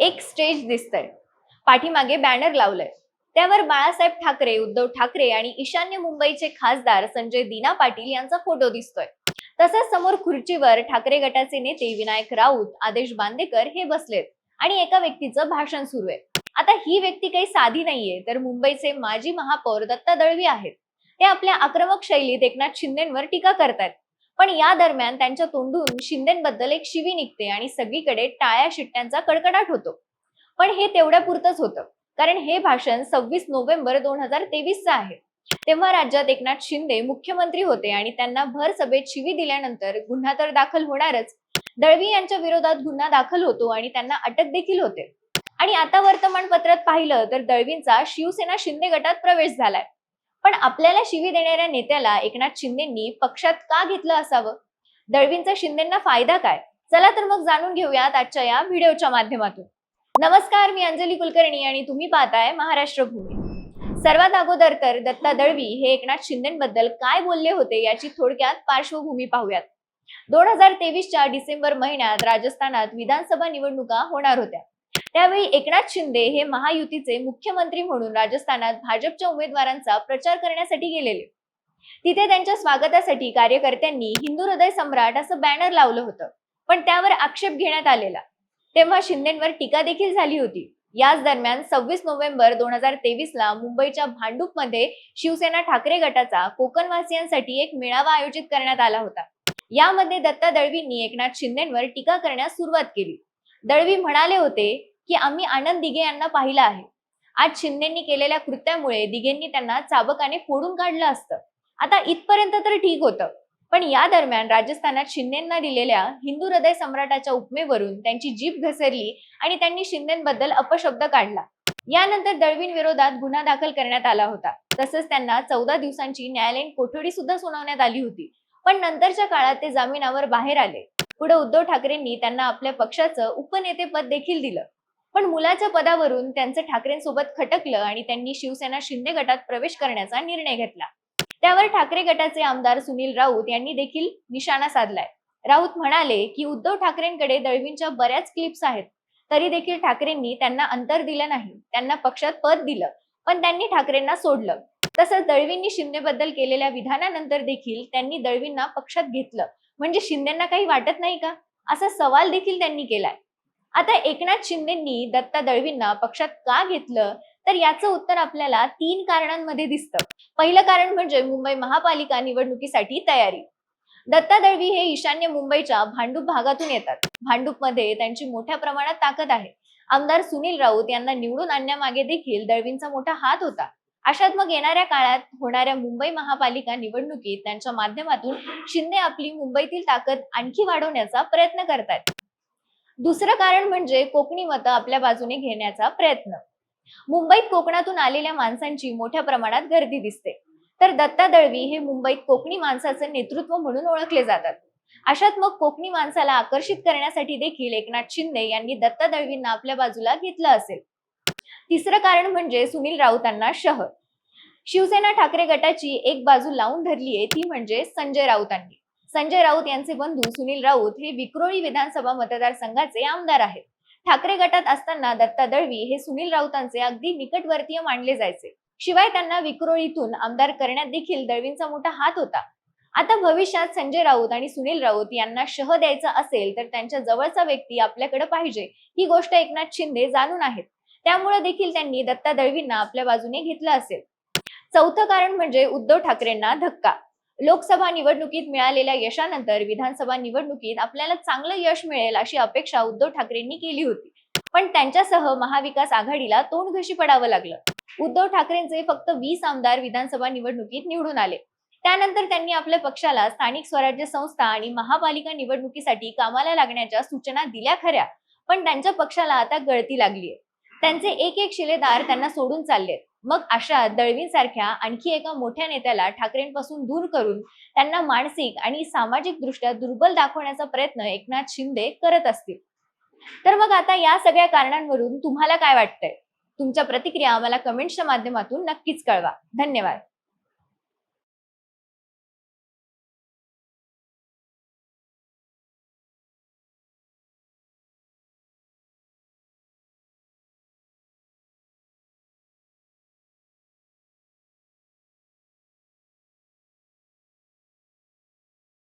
एक स्टेज दिसतंय. पाठीमागे बॅनर लावलंय. त्यावर बाळासाहेब ठाकरे उद्धव ठाकरे आणि ईशान्य मुंबईचे खासदार संजय दिना पाटील यांचा फोटो दिसतोय. तसंच समोर खुर्चीवर ठाकरे गटाचे नेते विनायक राऊत आदेश बांदेकर हे बसलेत आणि एका व्यक्तीचं भाषण सुरू आहे. आता ही व्यक्ती काही साधी नाहीये तर मुंबईचे माजी महापौर दत्ता दळवी आहेत. ते आपल्या आक्रमक शैलीत एकनाथ शिंदेवर टीका करतायत. पण या दरम्यान त्यांच्या तोंडून शिंदेबद्दल एक शिवी निघते आणि सगळीकडे टाळ्या शिट्ट्यांचा कडकडाट होतो. पण हे तेवढ्यापुरतच होतं कारण हे भाषण सव्वीस नोव्हेंबर दोन हजार तेवीसचं आहे. तेव्हा राज्यात एकनाथ शिंदे मुख्यमंत्री होते आणि त्यांना भर सभेत शिवी दिल्यानंतर गुन्हा तर दाखल होणारच दळवी यांच्या विरोधात गुन्हा दाखल होतो आणि त्यांना अटक देखील होते. आणि आता वर्तमानपत्रात पाहिलं तर दळवींचा शिवसेना शिंदे गटात प्रवेश झालाय. पण आपल्याला शिवी देणाऱ्या नेत्याला एकनाथ शिंदेंनी पक्षात का घेतलं असावं? दळवींचा शिंदेंना फायदा काय? चला तर मग जाणून घेऊयात आजच्या या व्हिडिओच्या माध्यमातून. नमस्कार मी अंजली कुलकर्णी आणि तुम्ही पाहताय महाराष्ट्र भूमी. सर्वात अगोदर तर दत्ता दळवी हे एकनाथ शिंदेबद्दल काय बोलले होते याची थोडक्यात पार्श्वभूमी पाहूयात. दोन हजार तेवीसच्या डिसेंबर महिन्यात राजस्थानात विधानसभा निवडणुका होणार होत्या. त्यावेळी एकनाथ शिंदे हे महायुतीचे मुख्यमंत्री म्हणून राजस्थानात भाजपच्या उमेदवारांचा प्रचार करण्यासाठी गेलेले. तिथे त्यांच्या स्वागतासाठी कार्यकर्त्यांनी हिंदू हृदय सम्राट असं बॅनर लावलं होतं पण त्यावर आक्षेप घेण्यात आलेला. तेव्हा शिंदेवर टीका देखील झाली होती. याच दरम्यान सव्वीस नोव्हेंबर दोन हजार तेवीस ला मुंबईच्या भांडूपमध्ये शिवसेना ठाकरे गटाचा कोकणवासियांसाठी एक मेळावा आयोजित करण्यात आला होता. यामध्ये दत्ता दळवींनी एकनाथ शिंदेवर टीका करण्यास सुरुवात केली. दळवी म्हणाले होते की आम्ही आनंद दिघे यांना पाहिलं आहे. आज शिंदेंनी केलेल्या कृत्यामुळे दिघेंनी त्यांना चाबकाने फोडून काढलं असतं. आता इथपर्यंत तर ठीक होतं. पण या दरम्यान राजस्थानात शिंदेना दिलेल्या हिंदू हृदय सम्राटाच्या उपमेवरून त्यांची जीभ घसरली आणि त्यांनी शिंदेबद्दल अपशब्द काढला. यानंतर दळवीन विरोधात गुन्हा दाखल करण्यात आला होता. तसंच त्यांना चौदा दिवसांची न्यायालयीन कोठडी सुद्धा सुनावण्यात आली होती. पण नंतरच्या काळात ते जामिनावर बाहेर आले. पुढे उद्धव ठाकरेंनी त्यांना आपल्या पक्षाचं उपनेतेपद देखील दिलं. पण मुलाच्या पदावरून त्यांचं ठाकरेंसोबत खटकलं आणि त्यांनी शिवसेना शिंदे गटात प्रवेश करण्याचा निर्णय घेतला. त्यावर ठाकरे गटाचे आमदार सुनील राऊत यांनी देखील निशाणा साधलाय. राऊत म्हणाले की उद्धव ठाकरेंकडे दळवींच्या बऱ्याच क्लिप्स आहेत. तरी देखील ठाकरेंनी त्यांना अंतर दिलं नाही. त्यांना पक्षात पद दिलं पण त्यांनी ठाकरेंना सोडलं. तसंच दळवींनी शिंदेबद्दल केलेल्या विधानानंतर देखील त्यांनी दळवींना पक्षात घेतलं. म्हणजे शिंदेना काही वाटत नाही का? असा सवाल देखील त्यांनी केलाय. आता एकनाथ शिंदेंनी दत्ता दळवींना पक्षात का घेतलं? तर याचं उत्तर आपल्याला तीन कारणांमध्ये दिसतं. पहिलं कारण म्हणजे मुंबई महापालिका निवडणुकीसाठी तयारी. दत्ता दळवी हे ईशान्य मुंबईच्या भांडूप भागातून येतात. भांडूपमध्ये त्यांची मोठ्या प्रमाणात ताकद आहे. आमदार सुनील राऊत यांना निवडून आणण्यामागे देखील दळवींचा मोठा हात होता. अशात मग येणाऱ्या काळात होणाऱ्या मुंबई महापालिका निवडणुकीत त्यांच्या माध्यमातून शिंदे आपली मुंबईतील ताकद आणखी वाढवण्याचा प्रयत्न करतात दुसरं कारण म्हणजे कोकणी मतं आपल्या बाजूने घेण्याचा प्रयत्न. मुंबईत कोकणातून आलेल्या माणसांची मोठ्या प्रमाणात गर्दी दिसते. तर दत्ता दळवी हे मुंबईत कोकणी माणसाचं नेतृत्व म्हणून ओळखले जातात. अशात मग कोकणी माणसाला आकर्षित करण्यासाठी देखील एकनाथ शिंदे यांनी दत्ता दळवींना आपल्या बाजूला घेतलं असेल. तिसरं कारण म्हणजे सुनील राऊतांना शहर. शिवसेना ठाकरे गटाची एक बाजू लावून धरली आहे ती म्हणजे संजय राऊतांनी. संजय राऊत यांचे बंधू सुनील राऊत हे विक्रोळी विधानसभा मतदारसंघाचे आमदार आहेत. ठाकरे गटात असताना दत्ता दळवी हे सुनील राऊतांचे अगदी निकटवर्तीय मानले जायचे. शिवाय त्यांना विक्रोळीतून आमदार करण्यात देखील दळवींचा मोठा हात होता. आता भविष्यात संजय राऊत आणि सुनील राऊत यांना शह द्यायचा असेल तर त्यांच्या जवळचा व्यक्ती आपल्याकडे पाहिजे ही गोष्ट एकनाथ शिंदे जाणून आहेत. त्यामुळे देखील त्यांनी दत्ता दळवींना आपल्या बाजूने घेतलं असेल. चौथं कारण म्हणजे उद्धव ठाकरेंना धक्का. लोकसभा निवडणुकीत मिळालेल्या यशानंतर विधानसभा निवडणुकीत आपल्याला चांगलं यश मिळेल अशी अपेक्षा उद्धव ठाकरेंनी केली होती. पण त्यांच्यासह महाविकास आघाडीला तोंड घशी पडावं लागलं. उद्धव ठाकरेंचे फक्त वीस आमदार विधानसभा निवडणुकीत निवडून आले. त्यानंतर त्यांनी आपल्या पक्षाला स्थानिक स्वराज्य संस्था आणि महापालिका निवडणुकीसाठी कामाला लागण्याच्या सूचना दिल्या खऱ्या पण त्यांच्या पक्षाला आता गळती लागलीय. त्यांचे एक एक शिलेदार त्यांना सोडून चाललेत. मग अशा दळवींसारख्या आणखी एका मोठ्या नेत्याला ठाकरेंपासून दूर करून त्यांना मानसिक आणि सामाजिकदृष्ट्या दुर्बल दाखवण्याचा प्रयत्न एकनाथ शिंदे करत असतील. तर मग आता या सगळ्या कारणांवरून तुम्हाला काय वाटतंय? तुमच्या प्रतिक्रिया आम्हाला कमेंट्सच्या माध्यमातून नक्कीच कळवा. धन्यवाद.